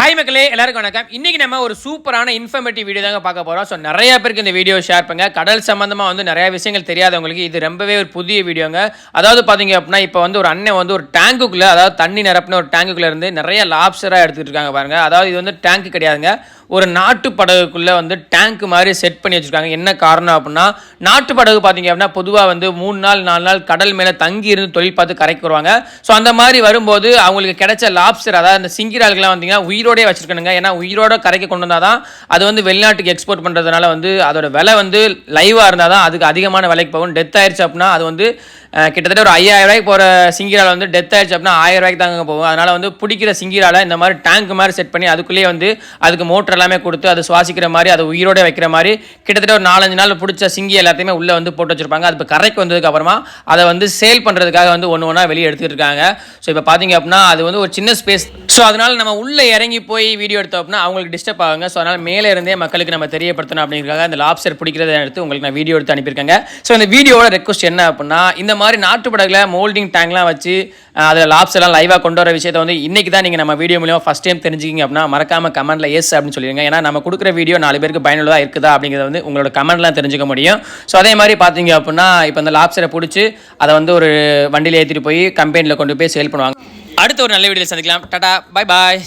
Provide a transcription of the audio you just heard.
Hi மக்களே எல்லாருக்கும் வணக்கம். இன்றைக்கி நம்ம ஒரு சூப்பரான இன்ஃபர்மேட்டிவ் வீடியோ தாங்க பார்க்க போகிறோம் ஸோ நிறைய பேருக்கு இந்த வீடியோ ஷேர் பண்ணுங்க. கடல் சம்மந்தமாக வந்து நிறைய விஷயங்கள் தெரியாதவங்களுக்கு இது ரொம்பவே ஒரு புதிய வீடியோங்க அதாவது பார்த்தீங்க அப்படின்னா இப்போ வந்து ஒரு அண்ணன் வந்து ஒரு டேங்குக்குள்ளே அதாவது தண்ணி நிரப்பின ஒரு டேங்குக்குள்ளே இருந்து நிறைய லாப்ஸ்டராக எடுத்துகிட்டு இருக்காங்க பாருங்கள் அதாவது இது வந்து டேங்க் கிடையாதுங்க. ஒரு நாட்டு படகுக்குள்ளே வந்து டேங்க் மாதிரி செட் பண்ணி வச்சுருக்காங்க. என்ன காரணம் அப்படின்னா நாட்டு படகு பார்த்தீங்க அப்படின்னா பொதுவாக வந்து மூணு நாள் நாலு நாள் கடல் மேலே தங்கி இருந்து தொழில் பார்த்து கரைக்கு வருவாங்க. ஸோ அந்த மாதிரி வரும்போது அவங்களுக்கு கிடைச்ச லாப்ஸ்டர் அதாவது அந்த சிங்கிரால்கள்லாம் வந்தீங்கன்னா உயிரோடே வச்சிருக்கணுங்க. ஏன்னா உயிரோட கரைக்கு கொண்டு வந்தால் தான் அது வந்து வெளிநாட்டுக்கு எக்ஸ்போர்ட் பண்ணுறதுனால வந்து அதோட விலை வந்து லைவாக இருந்தால் தான் அதுக்கு அதிகமான விலைக்கு போகும். டெத் ஆயிடுச்சு அப்படின்னா அது வந்து கிட்டத்தட்ட ஒரு ஐயாயிரம் ரூபாய்க்கு போகிற சிங்கிரால் வந்து டெத் ஆயிடுச்சு அப்படின்னா ஆயிரம் ரூபாய்க்கு தாங்க போகும். அதனால் வந்து பிடிக்கிற சிங்கிரால இந்த மாதிரி டேங்க் மாதிரி செட் பண்ணி அதுக்குள்ளேயே வந்து அதுக்கு மோட்டர் எல்லாமே கொடுத்து அது சுவாசிக்கிற மாதிரி அதை உயிரோட வைக்கிற மாதிரி கிட்டத்தட்ட ஒரு நாலஞ்சு நாள் பிடிச்ச சிங்கி எல்லாத்தையுமே உள்ளே வந்து போட்டு வச்சிருப்பாங்க. அது இப்போ கரைக்கு வந்ததுக்கு அப்புறமா அதை வந்து சேல் பண்ணுறதுக்காக வந்து ஒன்று ஒன்றா வெளியே எடுத்துட்டு இருக்காங்க. ஸோ இப்போ பார்த்தீங்க அப்படின்னா அது வந்து ஒரு சின்ன ஸ்பேஸ் ஸோ அதனால் நம்ம உள்ளே இறங்கி போய் வீடியோ எடுத்தோம் அப்படின்னா அவங்களுக்கு டிஸ்டர்ப் ஆகுங்க. ஸோ அதனால் மேலே இருந்தே மக்களுக்கு நம்ம தெரியப்படுத்தணும் அப்படிங்கிறதுக்காக அந்த லாப்ஸ்டர் பிடிக்கிறத எடுத்து உங்களுக்கு நான் வீடியோ எடுத்து அனுப்பியிருக்காங்க. ஸோ இந்த வீடியோவோட ரெக்வஸ்ட் என்ன அப்படின்னா இந்த மாதிரி நாட்டு படகுல மோல்டிங் டேங்க்லாம் வச்சு அதில் லாப்ஸ் எல்லாம் லைவாக கொண்டு வர விஷயத்தை வந்து இன்றைக்கி தான் நீங்கள் நம்ம வீடியோ மூலியமாக ஃபஸ்ட் டைம் தெரிஞ்சுக்கிங்க அப்படின்னா மறக்காம கமெண்ட்டில் எஸ் அப்படின்னு சொல்லிடுங்க. ஏன்னா நம்ம கொடுக்குற வீடியோ நாலு பேருக்கு பயனுள்ளதாக இருக்குதா அப்படிங்கிறத வந்து உங்களோட கமெண்ட்லாம் தெரிஞ்சுக்க முடியும். ஸோ அதே மாதிரி பார்த்தீங்க அப்படின்னா இப்போ அந்த லாப்ஸரை பிடிச்சி அதை வந்து ஒரு வண்டியில் ஏற்றிட்டு போய் கம்பெனியில் கொண்டு போய் சேல் பண்ணுவாங்க. அடுத்த ஒரு நல்ல வீடியோவில் சந்திக்கலாம். Tata bye bye